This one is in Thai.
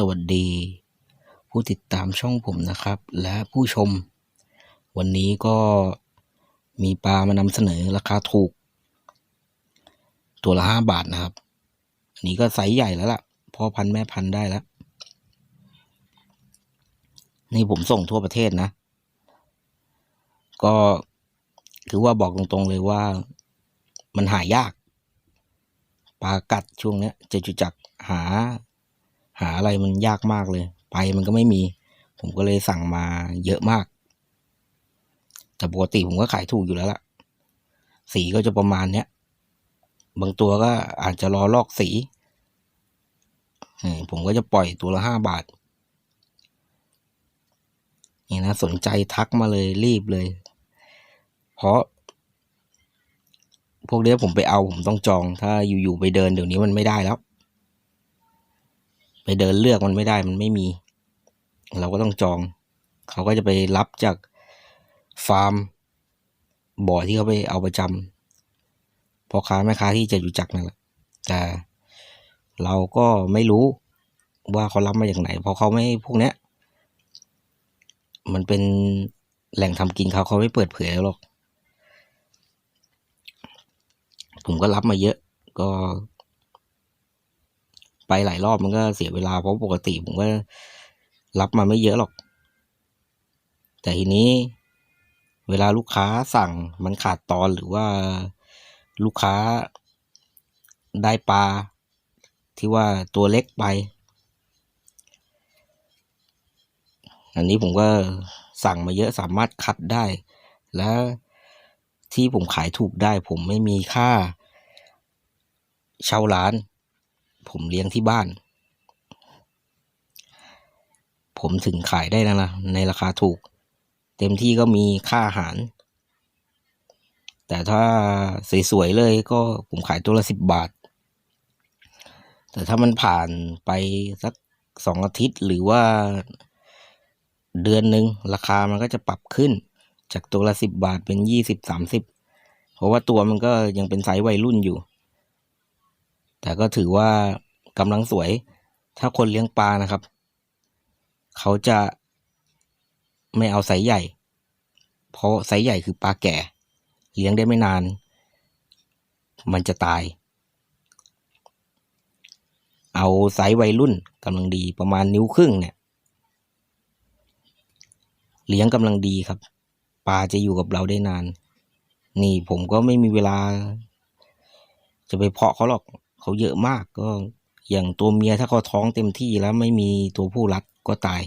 สวัสดี ผู้ติดตามช่องผมนะครับ และผู้ชม วันนี้ก็มีปลามานำเสนอราคาถูก ตัวละห้าบาทนะครับ อันนี้ก็ไซส์ใหญ่แล้วล่ะพ่อพันแม่พันได้แล้ว นี่ผมส่งทั่วประเทศนะ ก็คือว่าบอกตรงๆเลยว่ามันหายาก ปลากัดช่วงเนี้ยจะจุจักหา หาอะไรมันยากมากเลย ไปมันก็ไม่มี ผมก็เลยสั่งมาเยอะมาก แต่ปกติผมก็ขายถูกอยู่แล้วล่ะ สีก็จะประมาณเนี้ย บางตัวก็อาจจะรอลอกสี ผมก็จะปล่อยตัวละห้าบาท นี่นะสนใจทักมาเลยรีบเลย เพราะ พวกเนี้ยผมไปเอาผมต้องจอง ถ้าอยู่ๆไปเดินเดี๋ยวนี้มันไม่ได้แล้ว ไปเดินเลือกมันไม่ได้มันไม่มี เราก็ต้องจอง เขาก็จะไปรับจากฟาร์ม บ่อที่เขาไปเอาประจำพ่อค้าแม่ค้าที่จะอยู่จักนั่นแหละแต่เราก็ไม่รู้ว่าเขารับมาจากไหนเพราะเขาไม่พวกเนี้ย มันเป็นแหล่งทำกินเขาเขาไม่เปิดเผยหรอก ผมก็รับมาเยอะ ก็ ไปหลายรอบมันก็เสียเวลาเพราะปกติผมก็รับมาไม่เยอะหรอก แต่ทีนี้ เวลาลูกค้าสั่งมันขาดตอนหรือว่าลูกค้าได้ปลาที่ว่าตัวเล็กไป อันนี้ผมก็สั่งมาเยอะสามารถคัดได้ และที่ผมขายถูกได้ผมไม่มีค่าเช่าร้าน ผมเลี้ยงที่บ้าน ผมถึงขายได้นะนะ ในราคาถูก เต็มที่ก็มีค่าอาหาร แต่ถ้าสวยๆเลยก็ผมขายตัวละสิบบาท แต่ถ้ามันผ่านไปสักสองอาทิตย์หรือว่าเดือนหนึ่งราคามันก็จะปรับขึ้น จากตัวละสิบบาทเป็นยี่สิบสามสิบเพราะว่าตัวมันก็ยังเป็นไซส์วัยรุ่นอยู่ แต่ก็ถือว่า กำลังสวย ถ้าคนเลี้ยงปลานะครับ เขาจะไม่เอาไซส์ใหญ่ เพราะไซส์ใหญ่คือปลาแก่ เลี้ยงได้ไม่นาน มันจะตาย เอาไซส์วัยรุ่นกำลังดีประมาณนิ้วครึ่งเนี่ย เลี้ยงกำลังดีครับ ปลาจะอยู่กับเราได้นาน นี่ผมก็ไม่มีเวลา จะไปเพาะเขาหรอก เขาเยอะมากก็ อย่างตัวเมียถ้าเขาท้องเต็มที่แล้วไม่มีตัวผู้รัดก็ตาย